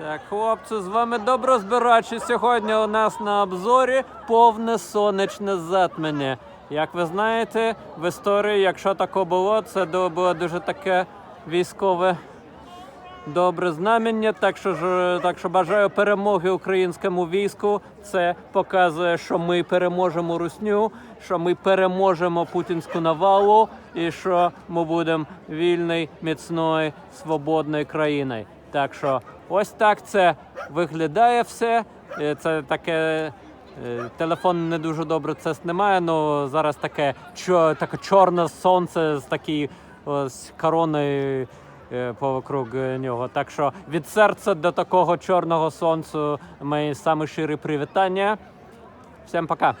Так, хлопці, з вами добро збирачі. Сьогодні у нас на обзорі повне сонячне затмення. Як ви знаєте, в історії, якщо таке було, це було дуже таке військове добре знамення. Так що так що бажаю перемоги українському війську. Це показує, що ми переможемо русню, що ми переможемо путінську навалу, і що ми будемо вільною, міцною, свободною країною. Так що ось так це виглядає все. Е, Це таке. е, Телефон не дуже добре це знімає, але зараз таке, чо, таке чорне сонце з такою короною е, повокруг нього. Так що від серця до такого чорного сонця мої самі щирі привітання. Всім пока.